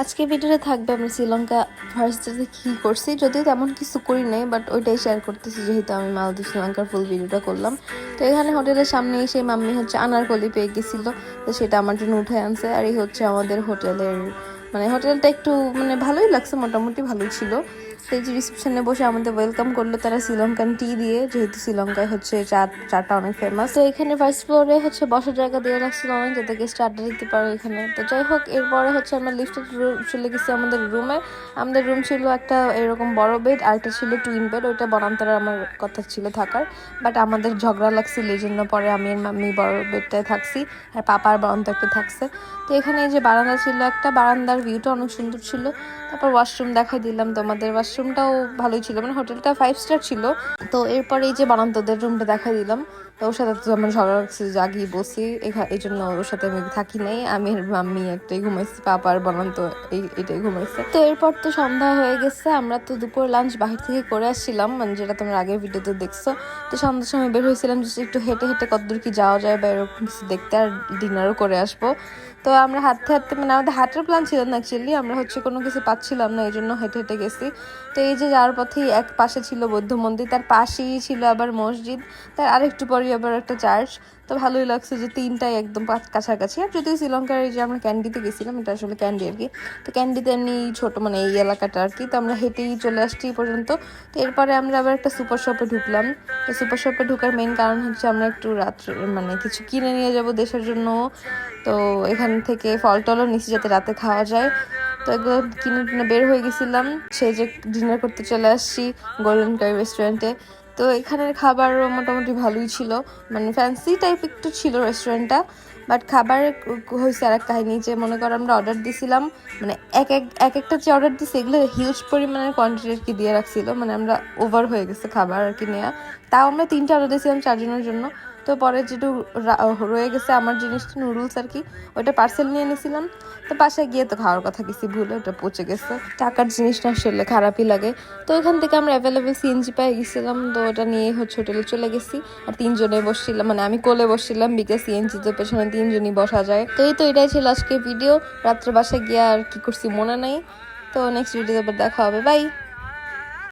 আজকে ভিডিওতে থাকবে আমরা শ্রীলঙ্কা ফার্স্ট ডেতে কী করছি, যদিও তেমন কিছু করি নাই বাট ওইটাই শেয়ার করতেছি, যেহেতু আমি মালদ্বীপ, শ্রীলঙ্কার ফুল ভিডিওটা করলাম। তো এখানে হোটেলের সামনে এসে মাম্মি হচ্ছে আনারকলি পেয়ে গেছিল, তো সেটা আমার জন্য উঠে আনছে, আর এই হচ্ছে আমাদের হোটেলের মানে হোটেলটা একটু মানে ভালোই লাগছে, মোটামুটি ভালোই ছিল। সেই যে রিসেপশনে বসে আমাদের ওয়েলকাম করল তারা শ্রীলঙ্কান টি দিয়ে, যেহেতু শ্রীলঙ্কায় হচ্ছে চা, চাটা অনেক ফেমাস তো এখানে ফার্স্ট ফ্লোরে হচ্ছে বসার জায়গা দিয়ে রাখছিল অনেক যাতে গেস্ট আড্ডা দিতে পারো এখানে। তো যাই হোক, এরপরে হচ্ছে আমরা লিফটে চলে গেছি আমাদের রুমে আমাদের রুম ছিল একটা এরকম বড় বেড আর একটা ছিল টুইন বেড ওইটা বনান্তরে আমার কথা ছিল থাকার। বাট আমাদের ঝগড়া লাগছিল, এই জন্য পরে আমি আর মাম্মি বড় বেডটায় থাকছি, আর পাপার বরন্ত একটা থাকছে। তো এখানে এই যে বারান্দা ছিল একটা, বারান্দার ভিউটা অনেক সুন্দর ছিল। তারপর ওয়াশরুম দেখাই দিলাম তোমাদের। ওয়াশরুমটাও ভালোই ছিল মানে হোটেলটা ফাইভ স্টার ছিল। তো এরপরে এই যে বারান্দাদের রুমটা দেখাই দিলাম। তো ওর সাথে তো আমার ঝগড়া লাগছে জাগিয়ে বসি এই জন্য ওর সাথে আমি থাকি নাই। আমি আর মাম্মি একটাই ঘুমাইছি পাপার বানান্ত এই এটাই ঘুমাইছে। তো এরপর তো সন্ধ্যা হয়ে গেছে, আমরা তো দুপুর লাঞ্চ বাহির থেকে করে আসছিলাম মানে যেটা তোমরা আগের ভিডিওতে দেখছ। তো সন্ধ্যার সময় বের হয়েছিলাম, যে একটু হেঁটে হেঁটে কতদূর কি যাওয়া যায় বা এরকম কিছু দেখতে আর ডিনারও করে আসব। তো আমরা হাঁটতে হাঁটতে মানে আমাদের হাঁটার প্ল্যান ছিল না অ্যাকচুয়ালি আমরা হচ্ছে কোনো কিছু পাচ্ছিলাম না এই জন্য হেঁটে হেঁটে গেছি। তো এই যে যাওয়ার পথেই এক পাশে ছিল বৌদ্ধ মন্দির, তার পাশেই ছিল আবার মসজিদ, তার আরেকটু পরে আবার একটা চার্চ। তো ভালোই লাগছে যে তিনটাই একদম কাছাকাছি। আর যদিও শ্রীলঙ্কার এই যে আমরা ক্যান্ডিতে গেছিলাম, এটা আসলে ক্যান্ডি আর কি। তো ক্যান্ডিতে এমনি ছোট মানে এই এলাকাটা আর কি। তো আমরা হেঁটেই চলে আসছি এই পর্যন্ত। তো এরপরে আমরা আবার একটা সুপার শপে ঢুকলাম। তো সুপার শপে ঢুকার মেন কারণ হচ্ছে আমরা একটু রাত্রে মানে কিছু কিনে নিয়ে যাব দেশের জন্য। তো এখান থেকে ফল টলও নিচে যাতে রাতে খাওয়া যায়। তো এগুলো কিনে টিনে বের হয়ে গেছিলাম। সেই যে ডিনার করতে চলে আসছি গোল্ডেন কাই রেস্টুরেন্টে তো এখানের খাবারও মোটামুটি ভালোই ছিল। মানে ফ্যান্সি টাইপ একটু ছিল রেস্টুরেন্টটা বাট খাবার হয়েছে আর এক কাহিনী যে, মনে করো আমরা অর্ডার দিছিলাম মানে এক এক এক একটা যে অর্ডার দিছি, এগুলো হিউজ পরিমাণের কোয়ান্টিটি কি দিয়ে রাখছিল। মানে আমরা ওভার হয়ে গেছে খাবার আর কি নেওয়া তাও আমরা তিনটা অর্ডার দিয়েছিলাম চারজনের জন্য। তো পরে যেটু রয়ে গেছে আমার জিনিসটা নুডলস আর কি ওটা পার্সেল নিয়ে নিয়েছিলাম তো বাসায় গিয়ে তো খাওয়ার কথা কিছু ভুলে ওটা পচে গেছে। টাকার জিনিসটা আসলে খারাপই লাগে। তো এখান থেকে আমরা অ্যাভেলেবেল সিএনজি পেয়ে গেছিলাম। তো ওটা নিয়ে হচ্ছে হোটেলে চলে গেছি। আর তিনজনে বসছিলাম মানে আমি কোলে বসছিলাম, বিকে সিএনজি তো, পেছনে তিনজনই বসা যায়। তো এই তো এটাই ছিল আজকে ভিডিও রাত্রে বাসায় গিয়ে আর কি করছি মনে নাই। তো নেক্সট ভিডিওতে দেখা হবে। বাই